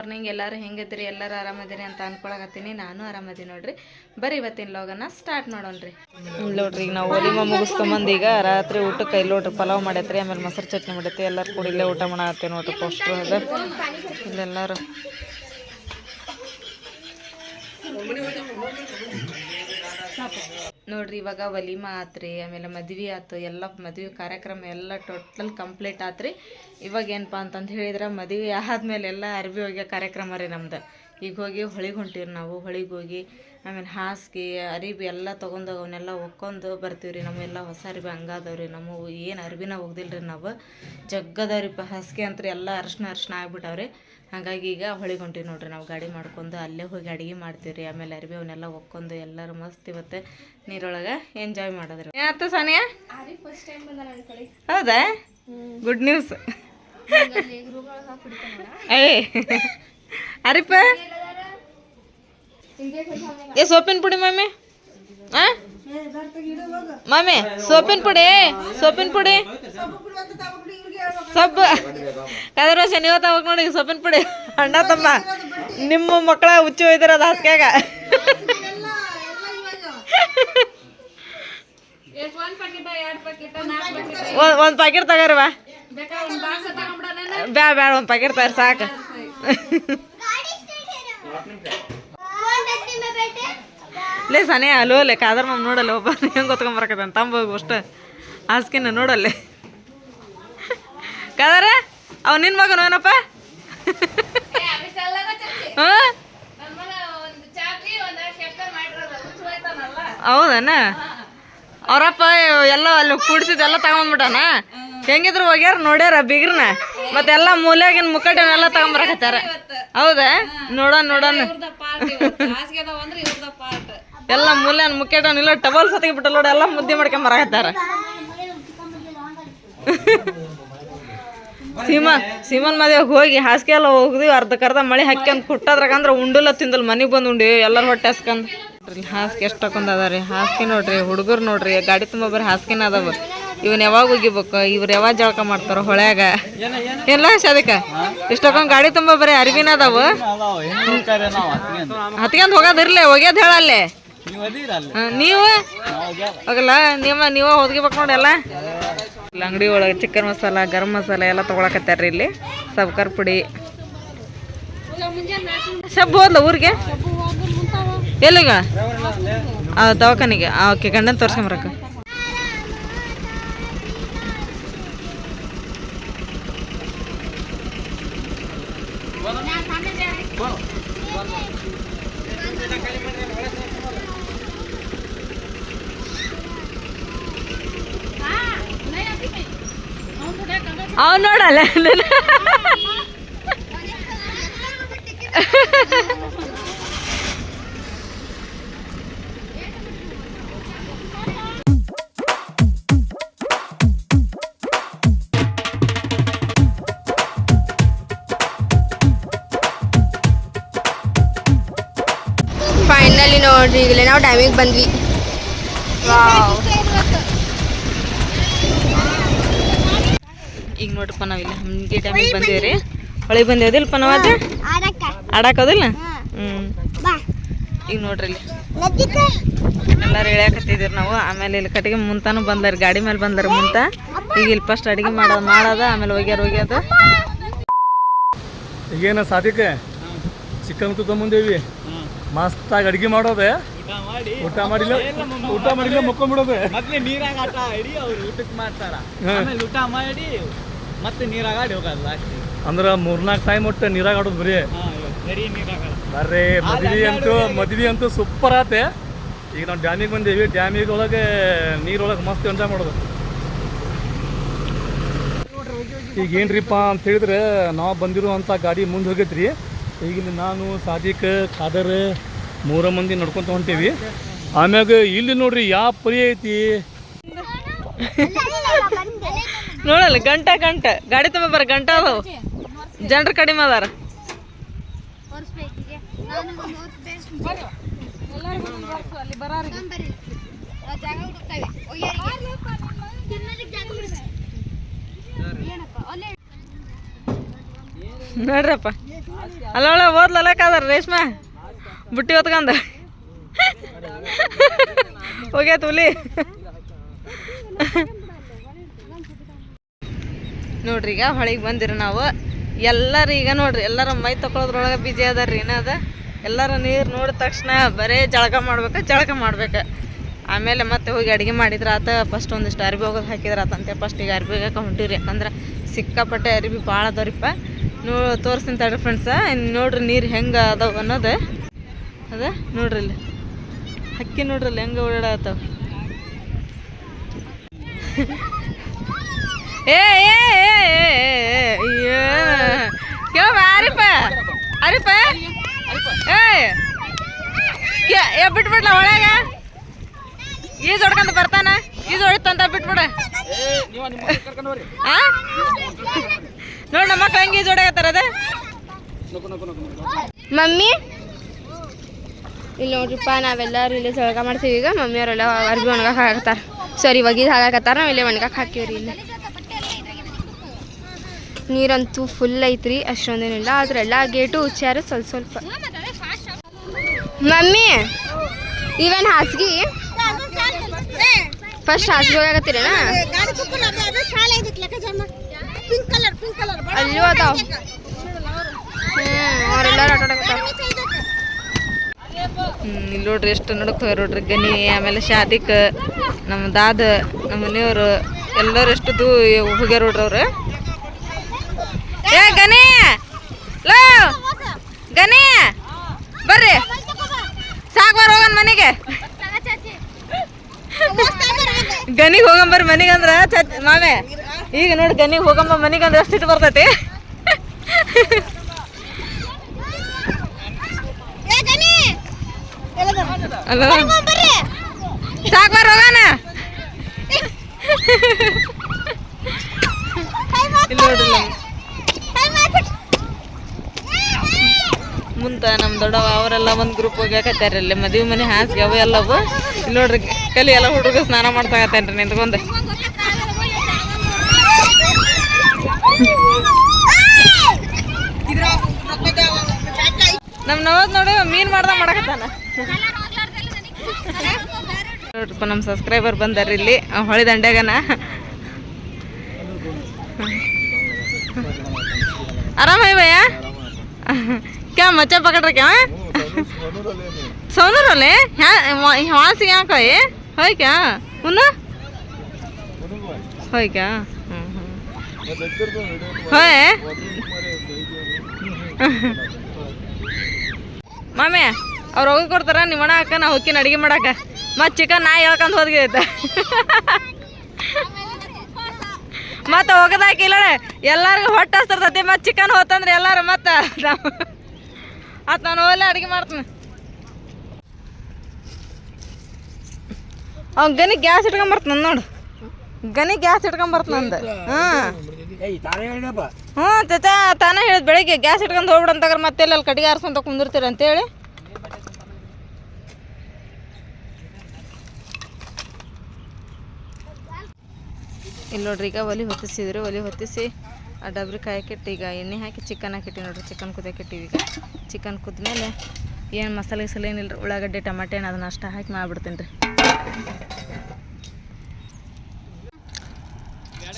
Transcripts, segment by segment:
Morning ಎಲ್ಲರೂ ಹೆಂಗಿದ್ರಿ ಎಲ್ಲರೂ ಆರಾಮದಿರಿ ಅಂತ ಅನ್ಕೊಳಕತ್ತೀನಿ. ನಾನು ಆರಾಮದಿ ನೋಡ್ರಿ. ಬರ್ರಿ ಇವತ್ತಿನ ಲೋಗನ ಸ್ಟಾರ್ಟ್ ಮಾಡೋಣ್ರಿ. ನೋಡ್ರಿ ಈಗ ನಾವು ಒಲಿಮ ಮುಗಿಸ್ಕೊಂಬಂದು ಈಗ ರಾತ್ರಿ ಊಟಕ್ಕೆ ಇಲ್ಲಿ ನೋಡ್ರಿ ಪಲಾವ್ ಮಾಡೈತ್ರಿ ಆಮೇಲೆ ಮೊಸರು ಚಟ್ನಿ ಮಾಡೈತಿ ಎಲ್ಲರೂ ಕೂಡ ಇಲ್ಲೇ ಊಟ ಮಾಡತ್ತೀವಿ ನೋಡ್ರಿ ಪೋಸ್ಟ್ರು ಅದ. ಇಲ್ಲೆಲ್ಲರೂ ನೋಡ್ರಿ, ಇವಾಗ ವಲಿಮಾ ಆತ್ರಿ ಆಮೇಲೆ ಮದ್ವೆ ಆತು, ಎಲ್ಲ ಮದ್ವೆ ಕಾರ್ಯಕ್ರಮ ಎಲ್ಲ ಟೋಟಲ್ ಕಂಪ್ಲೀಟ್ ಆತ್ರಿ. ಇವಾಗ ಏನಪ್ಪ ಅಂತಂದು ಹೇಳಿದ್ರೆ, ಮದುವೆ ಆದ್ಮೇಲೆ ಎಲ್ಲ ಅರ್ಬಿ ಹೋಗಿ ಕಾರ್ಯಕ್ರಮ ರೀ ನಮ್ದು. ಈಗ ಹೋಗಿ ಹೊಳಿಗೆ ಹೊಂಟೀವಿ ನಾವು, ಹೊಳಿಗೆ ಹೋಗಿ, ಆಮೇಲೆ ಹಾಸಿಗೆ, ಅರಿಬಿ ಎಲ್ಲ ತೊಗೊಂಡು ಅವನ್ನೆಲ್ಲ ಒಕ್ಕೊಂಡು ಬರ್ತೀವಿ ರೀ ನಮ್ಮೆಲ್ಲ ಹೊಸ ಅರಿಬಿ ಹಂಗಾದವ್ರಿ ನಮ್ಮ ಏನು ಅರ್ಬಿನ ಹೋಗ್ದಿಲ್ಲ ರೀ ನಾವು ಜಗ್ಗದವ್ರಿಪ್ಪ ಹಾಸಿಗೆ ಅಂತ ಎಲ್ಲ ಅರ್ಶಿನ ಅರ್ಶಿನ ಆಗ್ಬಿಟ್ಟವ್ರಿ. ಹಾಗಾಗಿ ಈಗ ಹೊಳಿಗೆ ಹೊಂಟೀವಿ ನೋಡ್ರಿ ನಾವು ಗಾಡಿ ಮಾಡ್ಕೊಂಡು ಅಲ್ಲೇ ಹೋಗಿ ಅಡುಗೆ ಮಾಡ್ತೀವಿ ರೀ ಆಮೇಲೆ ಅರ್ಬಿ ಅವನ್ನೆಲ್ಲ ಒಕ್ಕೊಂಡು ಎಲ್ಲರೂ ಮಸ್ತ್ ಇವತ್ತೆ ನೀರೊಳಗೆ ಎಂಜಾಯ್ ಮಾಡಿದ್ರಿ. ಯಾತ ಸಾನಿಯಾ? ಹೌದಾ? ಗುಡ್ ನ್ಯೂಸ್ ಏ ಅರಿಪ? ಏ ಸೋಪಿನ ಪುಡಿ ಮಮ್ಮಿ ಆ? ಮಮ್ಮಿ ಸೋಪಿನ ಪುಡಿ ಸೋಪಿನ ಪುಡಿ. ಸಬ್ ಕದರೋಶ ಶನಿವಾರ ತಗೋಕ್ ನೋಡಿ ಸೊಪ್ಪಿನ ಪುಡಿ. ಅಣ್ಣ ತಮ್ಮ ನಿಮ್ಮ ಮಕ್ಕಳ ಹುಚ್ಚು ಒಯ್ದಿರ ಅದು ಹಾಸ್ಕ್ಯಾಗ ಒಂದ್ ಒಂದು ಪ್ಯಾಕೆಟ್ ತಗೋರಿ ಬಾ. ಬ್ಯಾ ಬ್ಯಾಡ ಒಂದು ಪ್ಯಾಕೆಟ್ ತಗೋರಿ ಸಾಕು. ಲೇ ಸನೇ ಅಲೋ ಅಲ್ಲೇ ಕಾದರ್ ಮಮ್ಮ ನೋಡಲ್ಲ ಒಬ್ಬ ಹೆಂಗೆ ಗೊತ್ಕೊಂಬರಕತ್ತಾನ ತಂಬ ಹೋಗು ಅಷ್ಟು. ಹಾಸ್ಕಿನ ನೋಡಲ್ಲೇ. ಕಾದರ ಅವ ನಿನ್ನ ಮಗನು ಏನಪ್ಪ? ಹೌದನ? ಅವರಪ್ಪ ಎಲ್ಲ ಅಲ್ಲಿ ಕೂಡ್ಸಿದ್ ಎಲ್ಲ ತಗೊಂಡ್ಬಿಟ್ಟಾನ? ಹೆಂಗಿದ್ರು ಹೋಗ್ಯಾರ ನೋಡ್ಯಾರ ಬಿಗ್ರನ? ಮತ್ತೆಲ್ಲ ಮೂಲ್ಯಾಗಿನ ಮುಕ್ಕಟ್ಟನೆಲ್ಲ ತಗೊಂಬರಕತ್ತಾರ? ಹೌದಾ? ನೋಡೋಣ ನೋಡೋಣ ಎಲ್ಲ ಮೂಲ್ಯನ ಮುಕ್ಕೇಟನ್ ಇಲ್ಲ ಟಬಲ್ ಸತಿಗೆ ಬಿಟ್ಟು ನೋಡಿ ಎಲ್ಲ ಮುದ್ದೆ ಮಾಡ್ಕೊಂಡ್ ಹತ್ತಾರ ಸೀಮನ್ ಸೀಮನ್ ಮದುವೆಗೆ ಹೋಗಿ ಹಾಸಿಗೆ ಎಲ್ಲ ಹೋಗಿದ್ವಿ ಅರ್ಧಕ್ಕರ್ಧ ಮಳೆ ಹಾಕ್ಯಂದ್ ಕುಟ್ಟದ್ರಾಗ ಅಂದ್ರೆ ಉಂಡಲ್ಲ ತಿಂದಲ್ ಮನೆಗೆ ಬಂದು ಉಂಡಿ ಎಲ್ಲರೂ ಹೊಟ್ಟೆ ಹಸ್ಕಂದ್. ನೋಡ್ರಿ ಹಾಸಿಗೆ ಎಷ್ಟು ಹಾಕೊಂಡ್ ಅದ ರೀ ಹಾಸಿಗೆ ನೋಡ್ರಿ ಹುಡುಗರು ನೋಡ್ರಿ ಗಾಡಿ ತುಂಬ ಬರ್ರಿ ಹಾಸಿಗೆನ ಅದಾವ. ಇವನ್ ಯಾವಾಗ ಒಗಿಬೇಕು ಇವ್ರು ಯಾವಾಗ ಜಳಕ ಮಾಡ್ತಾರ ಹೊಳ್ಯಾಗ? ಎಲ್ಲ ಶಾದಿಕ ಇಷ್ಟಕ್ಕೊಂದು ಗಾಡಿ ತುಂಬ ಬರೀ ಅರಿವಿನ ಅದಾವ. ಹತ್ಕೊಂಡ್ ಹೋಗೋದಿರ್ಲಿ ಒಗ್ಯೋದ್ ಹೇಳಲ್ಲೇ. ನೀವು ಹೋಗಲ್ಲ ನಿಮ್ಮ ನೀವ ಹೊದ್ಗಿಬೇಕು ನೋಡಿ ಎಲ್ಲ. ಇಲ್ಲಿ ಅಂಗಡಿ ಒಳಗೆ ಚಿಕನ್ ಮಸಾಲ, ಗರಂ ಮಸಾಲ ಎಲ್ಲ ತೊಗೊಳಕತ್ತಾರ್ರಿ ಇಲ್ಲಿ. ಸಬ್ಕರ್ ಪುಡಿ. ಸಬ್ಬು ಹೋದ್ಲ ಊರಿಗೆ? ಎಲ್ಲಿಗ? ದವಾಖಾನಿಗೆ. ಓಕೆ, ಗಂಡನ ತೋರ್ಸ್ಕೊಂಬರಕ ಅವ್ ನೋಡಲ್ಲ. ಫೈನಲಿ ನೋಡ್ರಿ ಈಗಲೇ ನಾವು ಡ್ಯಾಮಿಗೆ ಬಂದ್ವಿ. ಈಗ ನೋಡ್ರಪ್ಪ ನಾವಿಲ್ಲ ಹಂಗೆ ಟೈಮಿಗೆ ಬಂದೇವ್ರಿ. ಹೊಳಿಗೆ ಬಂದೇವದಿಲ್ಲಪ್ಪ ನಾವು ಅದು? ಆಡಾಕೋದಿಲ್ಲ ಹ್ಞೂ ಈಗ ನೋಡ್ರಿ ಇಲ್ಲಿ. ಎಲ್ಲರೂ ಇಳ್ಯಾಕತ್ತಿದ್ದೀರಿ ನಾವು. ಆಮೇಲೆ ಇಲ್ಲಿ ಕಟ್ಟಿಗೆ ಮುಂತಾನು ಬಂದಾರ ಗಾಡಿ ಮೇಲೆ ಬಂದಾರ ಮುಂತ. ಈಗ ಇಲ್ಲಿ ಫಸ್ಟ್ ಅಡಿಗೆ ಮಾಡೋದು ಮಾಡೋದು ಆಮೇಲೆ ಒಗ್ಯಾರ ಒಗ್ಯೋದು ಈಗೇನ ಸಾಧಿಕೆ ಚಿಕನ್ ಮುಂದೇವಿ ಮಸ್ತಾಗಿ ಅಡ್ಗೆ ಮಾಡೋದೆ. ಊಟ ಮಾಡಿಲ್ಲ ಊಟ ಮಾಡಿಲ್ಲ ಮುಕ್ಕೊಂಡ್ಬಿಡೋದೆ ನೀರಾಗ ಆಟ ಆಡಿ ಅವ್ರು ಊಟಕ್ಕೆ ಮಾಡ್ತಾರ. ಆಮೇಲೆ ಊಟ ಮಾಡಿ ಮತ್ತೆ ನೀರಾಗಾಡಿ ಹೋಗಲ್ಲ ಹೋಗೋದು ಲಾಸ್ಟ್ ಅಂದ್ರ ಮೂರ್ನಾಲ್ಕು ಟೈಮ್ ಒಟ್ಟು ನೀರಾಗ ಆಡೋದು ಬರೀ ಬರೀ ನೀರಾಗ ಬರ್ರಿ ಮದ್ವಿ ಅಂತೂ ಮದ್ವಿ ಅಂತೂ ಸೂಪರ್ ಆತೆ. ಈಗ ನಾವು ಡ್ಯಾಮಿಗೆ ಬಂದೇವಿ ಡ್ಯಾಮಿಗೆ ಒಳಗೆ ನೀರೊಳಗೆ ಮಸ್ತ್ ಎಂಜಾಯ್ ಮಾಡೋದು. ಈಗ ಏನ್ರಿಪ್ಪ ಅಂತ ಹೇಳಿದ್ರೆ ನಾವು ಬಂದಿರುವಂಥ ಗಾಡಿ ಮುಂದೆ ಹೋಗೈತ್ರಿ. ಈಗ ಇಲ್ಲಿ ನಾನು ಸಾದಿಕ್ ಖಾದರ್ ಮೂರ ಮಂದಿ ನಡ್ಕೊಂತ ಹೊಂಟೀವಿ. ಆಮ್ಯಾಗ ಇಲ್ಲಿ ನೋಡ್ರಿ ಯಾವ ಪರಿ ಐತಿ? ನೋಡಲ್ಲ ಗಂಟ ಗಂಟ. ಗಾಡಿ ತುಂಬ ಬರ ಗಂಟ ಅದಾವ. ಜನರು ಕಡಿಮೆ ಅದಾರ. ನೋಡ್ರಪ್ಪ. ಅಲ್ಲ ಒಳ್ಳೆ ಓದ್ಲಲ್ಲಕ್ಕಾದಾರ ರೇಷ್ಮೆ. ಬುಟ್ಟಿ ಹೊತ್ಕಂದ ಹೋಗ್ಯಾತ ಹುಲಿ. ನೋಡ್ರಿ ಈಗ ಹೊಳಿಗೆ ಬಂದಿರಿ ನಾವು. ಎಲ್ಲರೂ ಈಗ ನೋಡ್ರಿ ಎಲ್ಲರ ಮೈ ತಗೊಳೋದ್ರೊಳಗೆ ಬಿಜಿ ಅದಾರ್ರಿ ರೀ ಎಲ್ಲರ ಎಲ್ಲರೂ ನೀರು ನೋಡಿದ ತಕ್ಷಣ ಬರೇ ಜಳಕ ಮಾಡ್ಬೇಕು ಜಳಕ ಮಾಡ್ಬೇಕು. ಆಮೇಲೆ ಮತ್ತೆ ಹೋಗಿ ಅಡುಗೆ ಮಾಡಿದ್ರೆ ಆತ ಫಸ್ಟ್ ಒಂದಿಷ್ಟು ಅರ್ಬಿ ಹೋಗೋದು ಹಾಕಿದ್ರೆ ಆತಂತೆ ಫಸ್ಟ್ ಈಗ ಅರ್ಬಿ ಹೋಗಕ್ಕೆ ಹೊಂಟಿವ್ರಿ. ಯಾಕಂದ್ರೆ ಸಿಕ್ಕಾಪಟ್ಟೆ ಅರ್ಬಿ ಭಾಳ ಅದವ್ರಿಪ್ಪ. ನೋ ತೋರಿಸ್ತೀನಿ ತಡ್ರಿ ಫ್ರೆಂಡ್ಸ ನೋಡ್ರಿ ನೀರು ಹೆಂಗೆ ಅದಾವ ಅನ್ನೋದು. ಅದ ನೋಡ್ರಿ ಇಲ್ಲಿ. ಹಕ್ಕಿ ನೋಡ್ರಿ ಇಲ್ಲಿ ಹೆಂಗೆ ಓಡಾಡತ್ತಾವ ಏ, ಏ, ಅಯ್ಯೋ ಕ್ಯೋ ಬಾ ಅರಿಪ ಅರಿಪ? ಏ, ಬಿಟ್ಬಿಡ್ಲ ಒಳಗ. ಈಜ್ ಹೊಡ್ಕೊಂತ ಬರ್ತಾನ? ಈಜ್ ಹೊಡಿತಂತ ಬಿಟ್ಬಿಡ. ನೋಡ್ ನಮ್ಮ ಮಕ್ಳು ಹೆಂಗೆ ಈಜ್ ಹೊಡೆಯತ್ತಾರ ಅದ? ಮಮ್ಮಿ? ಇಲ್ಲಿ ನೋಡ್ರಿಪ್ಪ ನಾವೆಲ್ಲರೂ ಇಲ್ಲಿ ಒಳಗ ಮಾಡ್ತೀವಿ ಈಗ. ಮಮ್ಮಿಯವರೆಲ್ಲ ಅರ್ಬಿ ಒಣಗಕ್ಕೆ ಹಾಕತ್ತಾರ. ಸರಿ, ಇವಾಗ ಇದು ಹಾಕಾಕತ್ತಾರ, ನಾವು ಇಲ್ಲೇ ಒಣಗಕ್ಕೆ ಹಾಕಿವ್ರಿ ಇಲ್ಲಿ. ನೀರಂತೂ ಫುಲ್ ಐತ್ರಿ ಅಷ್ಟೊಂದೇನಿಲ್ಲ. ಆದ್ರೆಲ್ಲ ಗೇಟು ಉಚ್ಚಾರ ಸ್ವಲ್ಪ ಸ್ವಲ್ಪ. ಮಮ್ಮಿ, ಇವನ್ ಹಾಸಿಗೆ? ಫಸ್ಟ್ ಹಾಸಿಗೆ ಹೋಗಾಕತ್ತೀರೇನ ಅಲ್ಲೂ ಅದಾವ. ಹ್ಞೂ ಇಲ್ಲಿ ನೋಡ್ರಿ ಎಷ್ಟು ನಡಕ್ ಹೋಗ್ಯಾರ ನೋಡ್ರಿ. ಗನಿ ಆಮೇಲೆ ಶಾದಿಕ್ ನಮ್ಮ ದಾದ ನಮ್ಮ ಮನೆಯವರು ಎಲ್ಲರೂ ಎಷ್ಟು ಹೋಗ್ಯಾರ ನೋಡ್ರಿ ಅವ್ರು. ಏ ಗನಿ ಲೋ! ಗನಿ ಬರ್ರಿ. ಸಾಕ್ಬಾರ ಹೋಗನ್ ಮನೆಗೆ. ಗನಿಗೆ ಹೋಗಂಬರ್ ಮನೆಗೆ ಅಂದ್ರೆ ಚತ್ ಮಾಮೆ ಈಗ ನೋಡಿ ಗನಿಗೆ ಹೋಗಂಬ ಮನೆಗೆ ಅಂದ್ರೆ ಎಷ್ಟು ಬರ್ತೈತಿ? ಅಲ್ಲ ಬರ್ ಹೋಗೋಣ. ಇಲ್ಲಿ ನೋಡ್ರಿ ಮುಂತ ನಮ್ಮ ದೊಡ್ಡವ, ಅವರೆಲ್ಲ ಒಂದು ಗ್ರೂಪ್ ಹೋಗ್ಯಾಕತ್ತಾರ ಇಲ್ಲಿ ಮದುವೆ ಮನೆ ಹಾಸಿಗೆ ಅವು ಎಲ್ಲವು. ಇಲ್ಲಿ ನೋಡ್ರಿ, ಕಲಿ ಎಲ್ಲ ಹುಡುಗ ಸ್ನಾನ ಮಾಡ್ತಾಗತ್ತೇನ್ರಿ ನಿಂತ್ಕೊಂಡು. ನಮ್ಮ ನವದ್ ನೋಡಿ, ಮೀನ್ ಮಾಡ್ದ ಮಾಡಕತ್ತಾನ. ನೋಡ್ರಪ್ಪ ನಮ್ಮ ಸಬ್ಸ್ಕ್ರೈಬರ್ ಬಂದಾರ ಇಲ್ಲಿ. ಹೊಳೆ ದಂಡೆಗನ ಆರಾಮ ಭಯ್ಯ ಮಚ್ಚ ಪಕಡ್ರಕ್ಕೆ ಸೌನೂರಲ್ಲಿ? ಹಾಸಿಗೆ ಹಾಕೋಯ್ ಹೋಯ್ಕ್ಯಾ ಮುನ್ನ ಹೋಯ್ಕ್ಯಾ ಹೋಯ್ ಮಾಮಿ, ಅವ್ರು ಹೋಗಿ ಕೊಡ್ತಾರ ಅಣ್ಣ ಹಾಕ ನಾ ಹೋಗಿನ ಅಡುಗೆ ಮಾಡಾಕ. ಮತ್ತು ಚಿಕನ್ ನಾ ಹೇಳ್ಕೊಂಡು ಹೋದ್ಗೈತೆ ಮತ್ತೆ ಹೋಗದಾಕಿಲ್ಲ ಎಲ್ಲರಿಗೂ ಹೊಟ್ಟೆ ಹಸ್ತಿರ್ತತಿ, ಮತ್ತು ಚಿಕನ್ ಹೋತಂದ್ರೆ ಎಲ್ಲಾರು ಮತ್ತೆ. ಅತ್ ನಾನು ಹೋಗಲ್ಲ ಅಡಿಗೆ ಮಾಡ್ತೀನಿ. ಅವ್ನು ಗನಿ ಗ್ಯಾಸ್ ಇಟ್ಕೊಂಬರ್ತಾನ ನೋಡು. ಗನಿ ಗ್ಯಾಸ್ ಇಟ್ಕೊಂಬರ್ತಾನಂದ ಹಾಂ. ಹ್ಞೂ ಚಚ ತಾನೇ ಹೇಳಿದ್ ಬೆಳಿಗ್ಗೆ. ಗ್ಯಾಸ್ ಇಟ್ಕೊಂಡು ಹೋಗ್ಬಿಡಂತಾಗ ಮತ್ತೆ ಅಲ್ಲಿ ಕಟ್ಟಿಗೆ ಆರಿಸ್ಕೊಂತ ಕುಂದಿರ್ತೀರ ಅಂತೇಳಿ. ಇಲ್ಲಿ ನೋಡ್ರಿ ಈಗ ಒಲಿ ಹೊತ್ತಿಸಿದ್ರು ಒಲಿ ಹೊತ್ತಿಸಿ. ಆ ಡಬ್ರಿ ಕಾಯಕ್ಕಿಟ್ಟು ಈಗ ಎಣ್ಣೆ ಹಾಕಿ ಚಿಕನ್ ಹಾಕಿಟ್ಟಿ ನೋಡ್ರಿ. ಚಿಕನ್ ಕುದಿಯಾಕಿಟ್ಟಿವಿ ಈಗ. ಚಿಕನ್ ಕುದ್ಮೇಲೆ ಏನು ಮಸಾಲೆ ಗಿಸಾಲೆ ಏನಿಲ್ಲ ಉಳ್ಳಾಗಡ್ಡೆ ಟಮಾಟೆ ಏನು ಅದನ್ನ ಅಷ್ಟ ಹಾಕಿ ಮಾಡಿಬಿಡ್ತೀನಿ ರೀ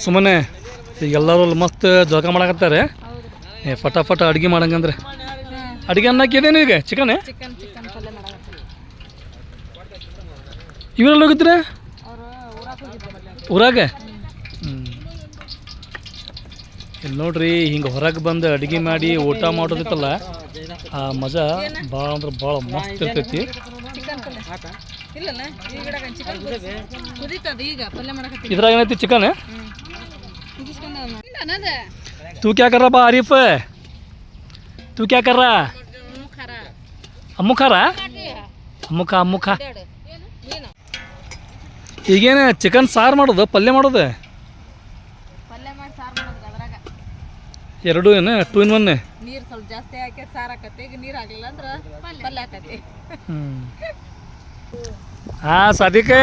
ಸುಮ್ಮನೆ ಈಗ ಎಲ್ಲರೂ ಅಲ್ಲಿ ಮಸ್ತ್ ಜೋಗ ಮಾಡಕತ್ತಾರೆ. ಏ ಫಟಾಫಟ ಫಟ ಅಡುಗೆ ಮಾಡಂಗಂದ್ರೆ. ಅಡುಗೆ ಅನ್ನಕ್ಕಿದೇನು ಈಗ ಚಿಕನ್? ಇವರೆಲ್ಲ ಹೋಗಿದ್ರೆ. ಊರಾಗ ಹೋಗಿದ್ದೆ ಊರಾಗ ಹ್ಞೂ ನೋಡ್ರಿ, ಹಿಂಗೆ ಹೊರಗೆ ಬಂದು ಅಡುಗೆ ಮಾಡಿ ಊಟ ಮಾಡೋದಿತ್ತಲ್ಲ ಆ ಮಜಾ ಭಾಳ ಅಂದ್ರೆ ಭಾಳ ಮಸ್ತ್ ಇರ್ತೈತಿ. ಇದ್ರಾಗ ಏನೈತಿ ಚಿಕನ್ ತೂ ಕ್ಯಾ ಬಾ ಆರೀಫ್ ತೂ ಕ್ಯಾ ಅಮ್ಮುಖಾರ ಅಮ್ಮುಖ ಅಮ್ಮುಖ. ಈಗೇನು ಚಿಕನ್ ಸಾರು ಮಾಡೋದು, ಪಲ್ಯ ಮಾಡೋದು? ಎರಡು ಏನ? ಟೂ ಇನ್ ಒನ್ ನೀರು ಸ್ವಲ್ಪ ಜಾಸ್ತಿ ಹಾಕಿ ಸಾರು ಆಕತ್ತೆ ಈಗ ನೀರು ಆಗಲಿಲ್ಲ ಅಂದ್ರೆ ಪಲ್ಯ. ಆಕತ್ತೆ ಹಾಂ ಸದಿಕೆ.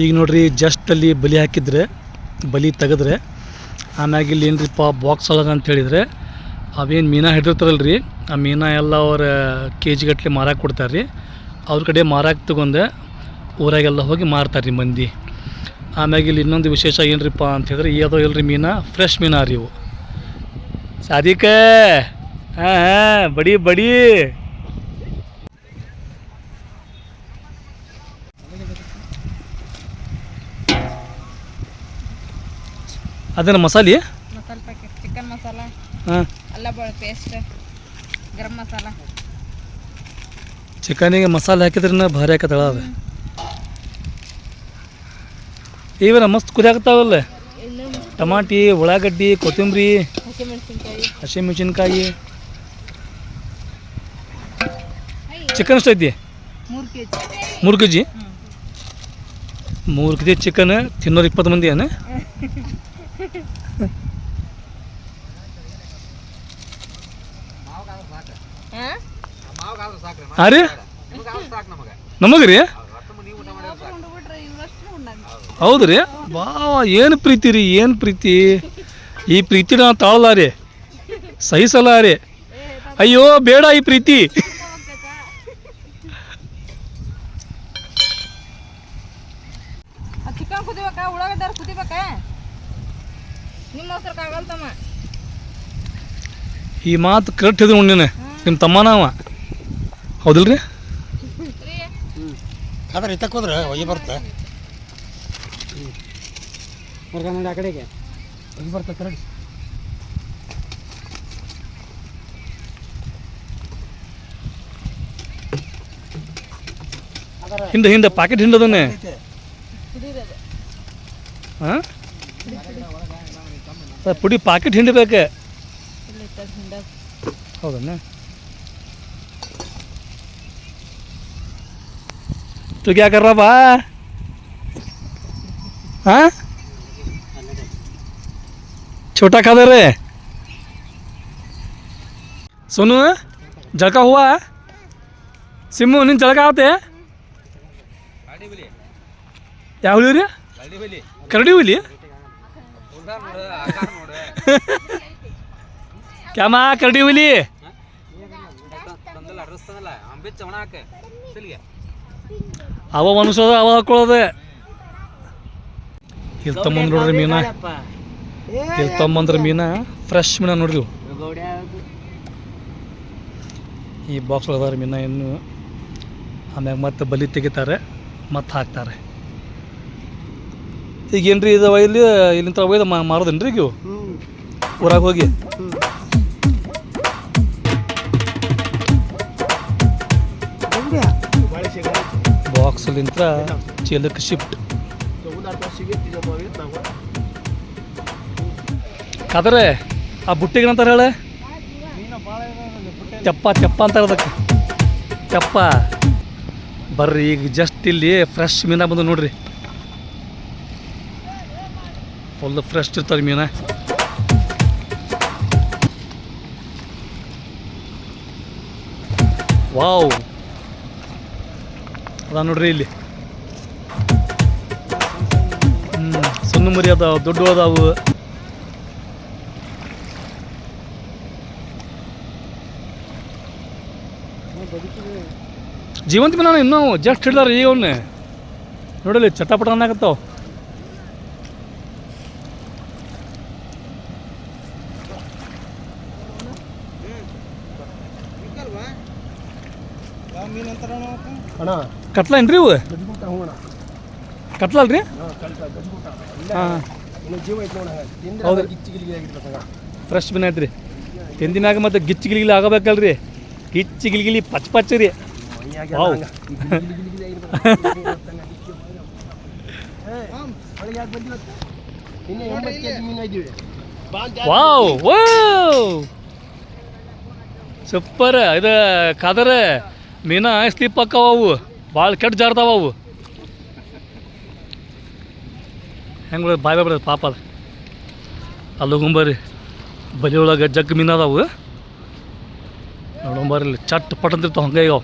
ಈಗ ನೋಡ್ರಿ ಜಸ್ಟ್ ಅಲ್ಲಿ ಬಲಿ ಹಾಕಿದ್ರೆ ಬಲಿ ತೆಗೆದ್ರೆ ಆಮ್ಯಾಗ ಇಲ್ಲಿ ಏನ್ರಿಪ್ಪ ಬಾಕ್ಸ್ ಒಳಗೆ ಅಂತ ಹೇಳಿದ್ರೆ ಅವೇನು ಮೀನಾ ಹಿಡಿದಿರ್ತಾರಲ್ಲ ರೀ ಆ ಮೀನಾ ಎಲ್ಲ ಅವ್ರ ಕೆ ಜಿ ಗಟ್ಟಲೆ ಕೊಡ್ತಾರೆ ರೀ ಅವ್ರ ಕಡೆ ಮಾರಾಕ ತಗೊಂಡೆ. ಊರಾಗೆಲ್ಲ ಹೋಗಿ ಮಾರ್ತಾರೆ ರೀ ಮಂದಿ. ಆಮ್ಯಾಗ ಇಲ್ಲಿ ಇನ್ನೊಂದು ವಿಶೇಷ ಏನ್ರಿಪ್ಪ ಅಂತ ಹೇಳಿದ್ರೆ ಈ ಅದೋ ಇಲ್ರಿ ಮೀನಾ ಫ್ರೆಶ್ ಮೀನು ರೀ ಇವು. ಸಾದಿಕ ಹಾಂ ಹಾಂ ಬಡಿ ಬಡಿ. ಅದೇನ ಮಸಾಲೆ? ಮಸಾಲೆ ಪ್ಯಾಕೆಟ್ ಚಿಕನ್ ಮಸಾಲ ಹಾಂ. ಅಲ್ಲ ಬೆಳ ಪೇಸ್ಟ್ ಗರಂ ಮಸಾಲ. ಚಿಕನಿಗೆ ಮಸಾಲೆ ಹಾಕಿದ್ರೆ ಭಾರಿ ಹಾಕತ್ತಳ ಅದು ಇವನ ಮಸ್ತ್ ಕುದಿಯಾಕತ್ತಾವಲ್ಲ ಟಮಾಟಿ ಉಳ್ಳಾಗಡ್ಡಿ ಕೊತ್ತಂಬರಿ ಹಸಿಮೆಣಸಿನ್ಕಾಯಿ. ಚಿಕನ್ ಎಷ್ಟೈತಿ ಮೂರು ಕೆ ಜಿ ಮೂರು ಕೆ ಜಿ ಚಿಕನ್ ತಿನ್ನೋರು ಇಪ್ಪತ್ತು ಮಂದಿ ಏನು ಹಾಂ ಹಾಂ ರೀ? ನಮಗೆ ರೀ? ಹೌದು ರೀ? ಬಾ ಏನು ಪ್ರೀತಿ ರೀ ಏನು ಪ್ರೀತಿ? ಈ ಪ್ರೀತಿ ನಾ ತಾಳಲ್ಲ ರೀ ಸಹಿಸಲ್ಲ ರೀ. ಅಯ್ಯೋ ಬೇಡ ಈ ಪ್ರೀತಿ. ಈ ಮಾತು ಕರೆಕ್ಟ್ ಇದ್ರು ಉಣ್ಣಿನ ನಿಮ್ಮ ತಮ್ಮನವ ಹೌದಿಲ್ರಿ? ಅದ್ರ ಇತ್ತಕ್ಕೆ ಹೋದ್ರೆ ಒಯ್ಯಿ ಬರುತ್ತೆ ಮುರ್ಗ ಆ ಕಡೆಗೆ. ಒಯ್ಯಿ ಬರುತ್ತೆ ಕರೆಕ್ಟ್ ಹಿಂದೆ ಹಿಂದೆ ಪ್ಯಾಕೆಟ್ ಹಿಂಡದನ್ನೇ ಹಾಂ ಪುಡಿ ಪಾಕೆಟ್ ಹಿಂಡಬೇಕು ಹೌದಣ್ಣ तो क्या कर रहा भा हाँ? छोटा खा दे रहे सोनू झड़का हुआ है? सिमू नहीं झड़का आते हैं? क्या बोली रही करड़ी बोली क्या माँ, करड़ी बोली ಅವ ಮನುಷ್ಯದ ಅವ ಹಾಕೊಳ್ಳೋದೆ ಇಲ್ಲಿ ತಮ್ಮಂದ್ ನೋಡ್ರಿ ಮೀನಾ. ಇಲ್ಲಿ ತಮ್ಮಂದ್ರ ಮೀನಾ. ಫ್ರೆಶ್ ಮೀನಾ ನೋಡ್ರಿ ಇವು. ಈ ಬಾಕ್ಸ್ ಒಳಗಾರ ಮೀನಾ ಇನ್ನು. ಆಮ್ಯಾಗ ಮತ್ತೆ ಬಲಿ ತೆಗಿತಾರೆ ಮತ್ತೆ ಹಾಕ್ತಾರೆ. ಈಗ ಏನ್ರಿ ಇದಾವ ಇಲ್ಲಿ? ಇಲ್ಲಿಂತ ಒಯ್ದು ಮಾರೋದೇನ್ರಿ ಈಗ ಇವು? ಊರಾಗ ಹೋಗಿ? ಬಾಕ್ಸಲ್ಲಿಂದ ಚೀಲಕ್ಕೆ ಶಿಫ್ಟ್. ಕದ್ರೆ, ಆ ಬುಟ್ಟಿಗೆ ಅಂತಾರೆ ಹೇಳ? ಚಪ್ಪ ಚಪ್ಪ ಅಂತಾರೆ ಅದಕ್ಕೆ ಚಪ್ಪ. ಬರ್ರಿ, ಈಗ ಜಸ್ಟ್ ಇಲ್ಲಿ ಫ್ರೆಶ್ ಮೀನ ಬಂದು ನೋಡ್ರಿ. ಫುಲ್ ಫ್ರೆಶ್ ಇರ್ತಾರೆ ಮೀನ. ವಾವ್ ಅದ ನೋಡ್ರಿ ಇಲ್ಲಿ. ಹ್ಞೂ ಸಣ್ಣ ಮರಿ ಅದಾವ, ದೊಡ್ಡ ಅದಾವು. ಜೀವಂತ ಮೀನು ಇನ್ನೂ ಜಸ್ಟ್ ಹಿಡ್ದಾರ ಈಗ ಅವನ್ನೇ ನೋಡಲಿ ಚಟಪಟ ಅನ್ನಾಗತ್ತಾವ ಅಣ್ಣ ಕತ್ಲ ಏನ್ರಿ ಇವು? ಹೋಗೋಣ. ಕತ್ಲಲ್ರಿ ಹಾಂ ಹೌದು. ಫ್ರೆಶ್ ಬಿನ್ ಐತ್ರಿ. ತಿಂದಿನಾಗ ಮತ್ತೆ ಗಿಚ್ಚಿ ಗಿಲಿಗಿಲಿ ಆಗಬೇಕಲ್ರಿ. ಗಿಚ್ಚಿ ಗಿಲಿಗಿಲಿ ಪಚ್ ಪಚ್ ರೀ. ವಾವ್. ಸೂಪರ್. ಇದು ಕದರ ಮೀನ ಸ್ಲಿಪ್ ಅಕ್ಕವು ಭಾಳ ಕೆಟ್ಟ ಜಾರ್ತಾವ ಅವು ಹೆಂಗೆ ಬಾಯ್ ಬಾಯ್ ಬಿಡೋದು ಪಾಪ ಅದು. ಅಲ್ಲಿ ಹೋಗೊಂಬರ್ರಿ ಬಲಿ ಒಳಗೆ ಜಗ್ ಮೀನು ಅದಾವು. ನೋಡೊಂಬರ್ರಿ ಇಲ್ಲಿ ಚಟ್ ಪಟ್ ಅಂತಿರ್ತಾವ ಹಂಗೆ ಈಗ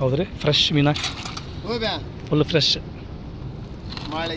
ಹೌದ್ರಿ ಫ್ರೆಶ್ ಮೀನಾ. ಫುಲ್ ಫ್ರೆಶ್ माळे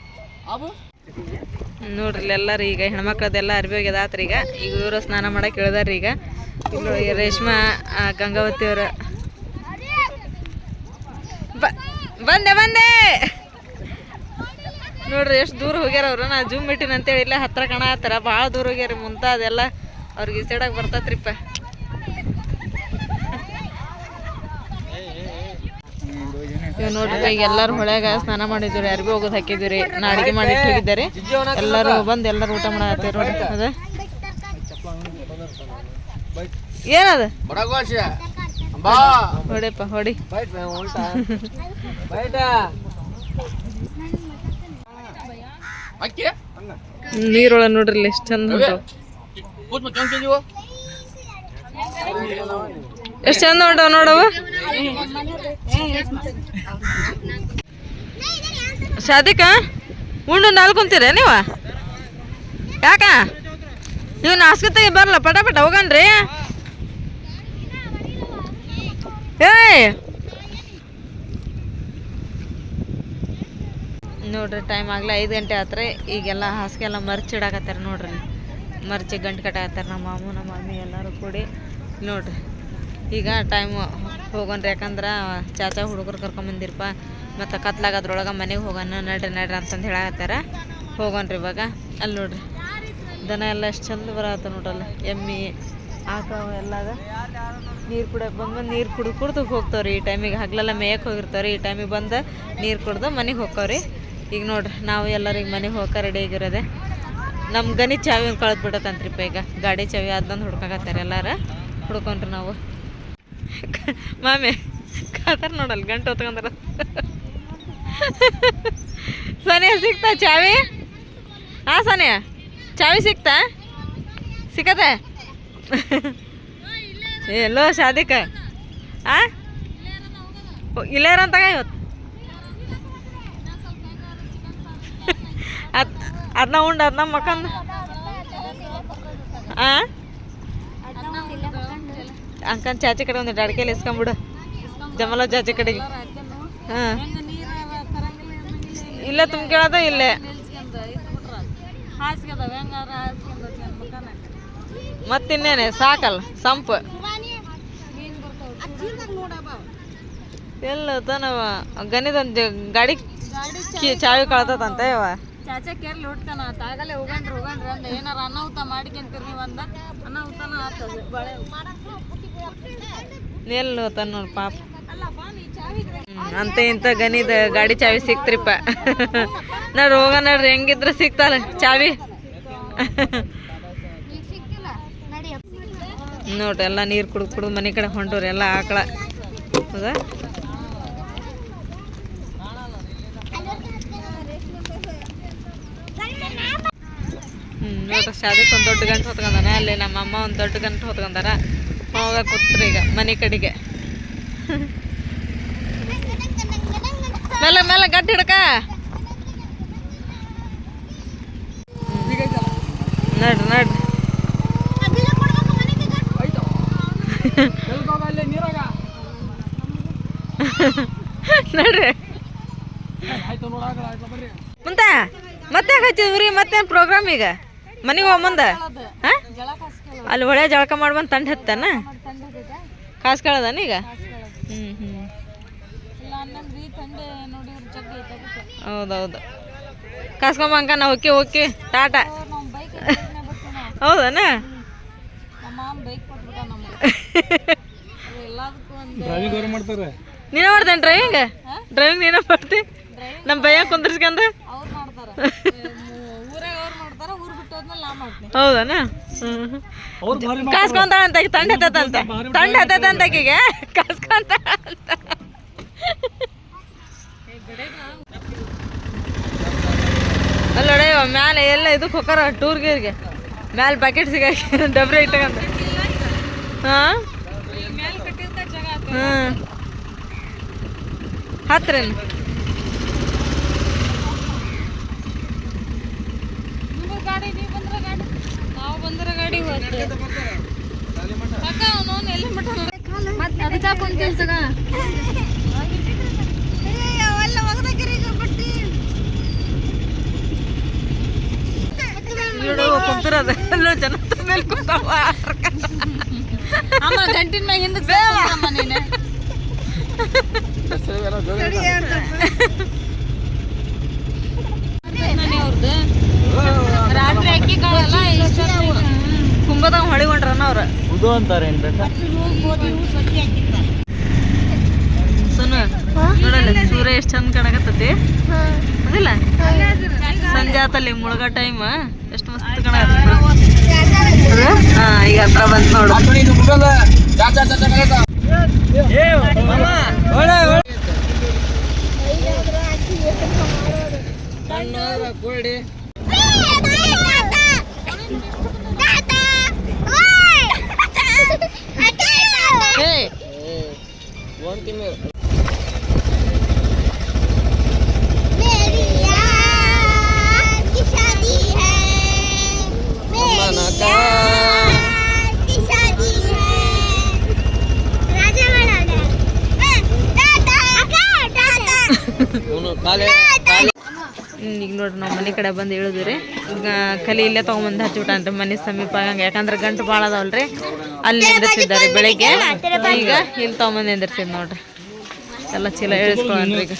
ನೋಡ್ರಿ ಎಲ್ಲಾರು ಈಗ ಹೆಣ್ಮಕ್ಳದೆಲ್ಲ ಅರ್ಬಿ ಹೋಗ್ಯದಾತ್ರಿ ಈಗ. ಈಗ ಇವರು ಸ್ನಾನ ಮಾಡಕ್ಕೆ ಇಳ್ದಾರ್ರಿ ಈಗ. ಇಲ್ಲಿ ರೇಷ್ಮಾ ಗಂಗಾವತಿ ಅವ್ರ. ಬಂದೆ ಬಂದೆ! ನೋಡ್ರಿ ಎಷ್ಟು ದೂರ ಹೋಗ್ಯಾರ ಅವ್ರು. ನಾ ಜೂಮ್ ಇಟ್ಟಿನಂತೇಳಿ ಇಲ್ಲೇ ಹತ್ರ ಕಾಣತ್ತಾರ ಭಾಳ ದೂರ ಹೋಗ್ಯಾರ ಮುಂತಾದೆಲ್ಲ. ಅವ್ರಿಗೆ ಈಸಾಡಕ್ಕೆ ಬರ್ತೈತ್ರಿಪ್ಪ. ಇವ್ ನೋಡ್ರಿ, ಈಗ ಎಲ್ಲಾರು ಹೊಳ್ಯಾಗ ಸ್ನಾನ ಮಾಡಿದ್ರು ಅರ್ಬಿ ಹೋಗೋದು ಹಾಕಿದ್ವಿ ನಾ ಅಡಿಗೆ ಮಾಡಿ ಹೋಗಿದ್ದಾರೆ. ಎಲ್ಲರೂ ಬಂದು ಎಲ್ಲರೂ ಊಟ ಮಾಡತ್ತೀವಿ ನೋಡ್ರಿ, ಅದ. ಏನದ? ಹೊಡಿಯಪ್ಪ, ಹೊಡಿ. ನೀರೊಳ ನೋಡ್ರಿ ಎಷ್ಟು ಚಂದ ಎಷ್ಟು ಚಂದ ಉಂಟು ನೋಡವು ಸದಿಕ, ಉಂಡು ನಾಲ್ಕು ಕುಂತೀರ ನೀವು? ಯಾಕ? ನೀವು ನಾಸ್ಕತೆಗೆ ಬರಲ್ಲ ಪಟ ಪಟ ಹೋಗನ್ರಿ ಏಯ್! ನೋಡ್ರಿ ಟೈಮ್ ಆಗಲಿ ಐದು ಗಂಟೆ ಆತ್ರಿ. ಈಗೆಲ್ಲ ಹಾಸಿಗೆ ಎಲ್ಲ ಮರ್ಚ್ ಇಡಾಕತ್ತಾರ ನೋಡ್ರಿ. ಮರ್ಚಿ ಗಂಟು ಕಟ್ಟಾಕತ್ತಾರ ನಮ್ಮ ಮಾಮು, ನಮ್ಮ ಮಮ್ಮಿ ಎಲ್ಲರೂ ಕೂಡಿ. ನೋಡ್ರಿ. ಈಗ ಟೈಮ್ ಹೋಗೋಣ್ರಿ, ಯಾಕಂದ್ರೆ ಚಾಚಾ ಹುಡುಗರು ಕರ್ಕೊಂಬಂದಿರಪ್ಪ ಮತ್ತು ಕತ್ಲಾಗ ಅದ್ರೊಳಗೆ ಮನೆಗೆ ಹೋಗೋಣ, ನಡ್ರಿ ನಡ್ರಿ ಅಂತಂದು ಹೇಳತ್ತಾರ ಹೋಗೋಣ್ರಿ ಇವಾಗ. ಅಲ್ಲಿ ನೋಡ್ರಿ, ದನ ಎಲ್ಲ ಎಷ್ಟು ಚಂದ ಬರತ್ತ ನೋಡ್ರಲ್ಲ. ಎಮ್ಮಿ, ಆಕಳ ಎಲ್ಲಾಗ ನೀರು ಕುಡಿಯಕ್ಕೆ ಬಂದು ನೀರು ಕುಡ್ದು ಕುಡ್ದು ಹೋಗ್ತಾವ್ರಿ. ಈ ಟೈಮಿಗೆ ಹಗ್ಲೆಲ್ಲ ಮೇಯಕ್ಕೆ ಹೋಗಿರ್ತಾವ್ರಿ. ಈ ಟೈಮಿಗೆ ಬಂದು ನೀರು ಕುಡ್ದು ಮನೆಗೆ ಹೋಗ್ತಾವ್ರಿ ಈಗ ನೋಡ್ರಿ, ನಾವು ಎಲ್ಲರಿಗೆ ಮನೆಗೆ ಹೋಗಕ್ಕೆ ರೆಡಿ ಆಗಿರೋದೆ. ನಮ್ಮ ಗಣಿ ಚಾವಿ ಒಂದು ಕಳೆದು ಬಿಡತ್ತಂತ್ರಿಪ್ಪ ಈಗ. ಗಾಡಿ ಚಾವಿ ಅದನ್ನ ಹುಡ್ಕಾಕತ್ತಾರೆ ಎಲ್ಲಾರ. ಹುಡ್ಕೊಂಡ್ರಿ ನಾವು. ಮಾಮೆ, ಕಾತಾರ ನೋಡಲ್ಲ ಗಂಟು ಹೊತ್ಕೊಂಡ್ರ. ಸನಿಯ ಸಿಗ್ತಾ, ಚಾವಿ? ಹಾಂ ಸನಿಯ, ಚಾವಿ ಸಿಕ್ತಾ ಸಿಕ್ಕತ್ತೆ ಎಲ್ಲೋ ಶಾದಿಕ. ಆ? ಇಲ್ಲೇರಂತಾಗ ಇವತ್ತು ಅದ್ ಅದನ್ನ ಉಂಡು ಅದನ್ನ ಮಕ್ಕಂದು ಆ? ಅಂಕನ್ ಚಾಚೆ ಕಡೆ ಒಂದು ಅಡಿಕೆಲಿ ಇಸ್ಕೊಂಬಿಡು. ಜಮಲ ಚಾಚೆ ಕಡೆಗೆ. ಹಾಂ. ಇಲ್ಲೇ? ಕೇಳೋದ ಇಲ್ಲೇ. ಮತ್ತಿನ್ನೇನೆ ಸಾಕಲ್ಲ ಸಂಪ್. ಎಲ್ಲ ತನವ ಗನಿದೊಂದು ಗಾಡಿ ಚಾವಿ ಕಳ್ತದಂತೆ ಇವ ಚಾಚಾ ಕೇರ್ಲಿ ಹುಟ್ತಾನ ತಾಗಲೇ ಹೋಗಣ್ರಿ ಹೋಗಣ್ರಿ ಅಂದ ಏನಾರ ಅನಾಹುತ ಮಾಡ್ಕೊಂತೀರಿ ನೀವು ಅಂದ ಅನಾಹುತನ ಆತದ ಬಳೆ. ಎಲ್ಲಿ ಹೋತಾನ ನೋಡ್ ಪಾಪ. ಅಂತ ಇಂತ ಗನಿದ ಗಾಡಿ ಚಾವಿ ಸಿಕ್ತ್ರಿಪ್ಪ. ನೋಡ್ರಿ ಹೋಗ ನೋಡ್ರಿ ಹೆಂಗಿದ್ರ ಸಿಕ್ತಲ್ಲ ಚಾವಿ. ನೋಡ್ರಿ ಎಲ್ಲ ನೀರು ಕುಡ್ದು ಕುಡ್ದು ಮನೆ ಕಡೆ ಹೊಂಟವ್ರಿ ಎಲ್ಲ ಆಕಳ. ಹೌದಾ? ಹ್ಞೂ ನೋಡ್ರಿ ಶಾದಕ್ಕೆ ಒಂದು ದೊಡ್ಡ ಗಂಟು ಹೊತ್ಕೊಂಡಾನ ಅಲ್ಲಿ ನಮ್ಮ ಅಮ್ಮ ಒಂದು ದೊಡ್ಡ ಗಂಟು ಹೊತ್ಕೊಂಡಾರ. ಅವಾಗ ಕೂತ್ರಿ ಈಗ, ಮನೆ ಕಡೆಗೆ. ಮೇಲೆ ಮೇಲೆ ಗಟ್ಟಿ ಹಿಡ್ಕ. ನಡ್ರಿ ನಡ್ರಿ ನಡ್ರಿ. ಮುಂತ ಮತ್ತೆ ಹಚ್ಚಿದ್ರಿ? ಮತ್ತೆ ಪ್ರೋಗ್ರಾಮ್ ಈಗ? ಮನೆಗೆ ಹೋಗ ಮುಂದೆ? ಅಲ್ಲಿ ಹೊಳೆ ಜಳಕ ಮಾಡ್ಬಂದು ತಂಡ ಹತ್ತಾನ? ಕಾಸು ಕಳ್ದಾನ ಈಗ? ಹ್ಞೂ ಹ್ಞೂ ಹೌದೌದು. ಕಾಸ್ಕೊಂಬಂಕ ನಾ ಓಕೆ ಓಕೆ ಟಾಟಾ. ಹೌದನ? ಮಾಡ್ತಾರೆ ನೀನೇ ಮಾಡ್ತೇನೆ ಡ್ರೈವಿಂಗ್ ಡ್ರೈವಿಂಗ್ ನೀನೇ ಮಾಡ್ತಿ? ನಮ್ಮ ಭಯ ಕುಂದ್ರಿಸ್ಕೊಂಡ ಅವ್ರು ಮಾಡ್ತಾರ ಊರಾಗ ಅವ್ರು ಮಾಡ್ತಾರ ಊರ್ ಬಿಟ್ಟು ಹೋದ್ಮೇಲೆ ನಾ ಮಾಡ್ತೀನಿ ಹೌದನ? ಕಾಸ್ಕೊಂತಾಳಂತ ತಂಡ ಹತ್ತದಂತ ತಂಡ ಹತ್ತದಂತ ಆಕಿಗೆ? ಕಾಸ್ಕೊಂತ ಅಲ್ಲೋಡೆ ಮ್ಯಾಲೆ ಎಲ್ಲ ಇದಕ್ಕೆ ಹೋಗಾರ ಟೂರ್ ಗೀರ್ಗೆ. ಮ್ಯಾಲೆ ಪ್ಯಾಕೆಟ್ ಸಿಗಾಕಿ ಡಬ್ರಿ ಇಟ್ಟಕಂತ ಹಾಂ? ಹಾಂ ಹತ್ರೇನು ಗಾಡಿ ನೀವು ಬಂದ್ರೆ ಗಾಡಿ ನಾವು ಬಂದ್ರೆ ಗಾಡಿ ಹೋಗ್ತದೆ ಅಕ್ಕ ಅವನವನು ಎಲ್ಲಿ ಮಟ್ಟ ಮತ್ತೆ ಅದಕ್ಕೆ ಕುಂತಿಲ್ ತಗ ನೋಡು ಕುಂತಿರೋದು ಎಲ್ಲೋ ಜನ ಮೇಲೆ ಕೂತಾವ ಅಮ್ಮ ಗಂಟಿನ ಮ್ಯಾಗ ಹಿಂದಕ್ಕೆ ಸೇರಮ್ಮ ನೀನು ಕುಂಭದಾಗ ಹೊಳಿಗೊಂಡ್ರನ ಅವ್ರ. ಉದು ಅಂತಾರೆ ಏನು ಬೇಕಾ ಸುನು ನೋಡಲ್ಲ ಸೂರ್ಯ ಎಷ್ಟು ಚಂದ ಕಾಣಕತ್ತತಿ? ಅದಿಲ್ಲ ಸಂಜೆ ಆತಲ್ಲಿ ಮುಳುಗ ಟೈಮ್ ಎಷ್ಟು ಮಸ್ತ್ ಕಾಣಕತ್ತ ಹಾ? ಈಗ ಹತ್ರ ಬಂತು ನೋಡು. ಹೇ ಒಂದು ತಿಂಗಳು ಕಾಲೇ ಹ್ಮ್, ಈಗ ಮನೆ ಕಡೆ ಬಂದು ಇಳಿದ್ರಿ. ರೀ ಕಲಿ ಇಲ್ಲೇ ತೊಗೊಂಬಂದು ಹಚ್ಬಿಟ್ಟಾನ್ರಿ ಮನೆ ಸಮೀಪ. ಆಗಂಗೆ ಯಾಕಂದ್ರೆ ಗಂಟು ಭಾಳ ಅದಾವಲ್ರಿ. ಅಲ್ಲಿ ನಿಂದಿರ್ಸಿದ್ದಾರೆ ಬೆಳಿಗ್ಗೆ. ಈಗ ಇಲ್ಲಿ ತೊಗೊಂಬಂದು ನಿಂದಿರ್ಸಿದ್ ನೋಡ್ರಿ. ಎಲ್ಲ ಚೀಲ ಇಳಿಸ್ಕೊಳನ್ರಿ ಈಗ.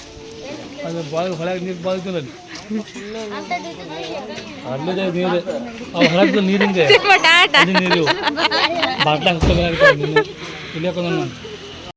ನೀರು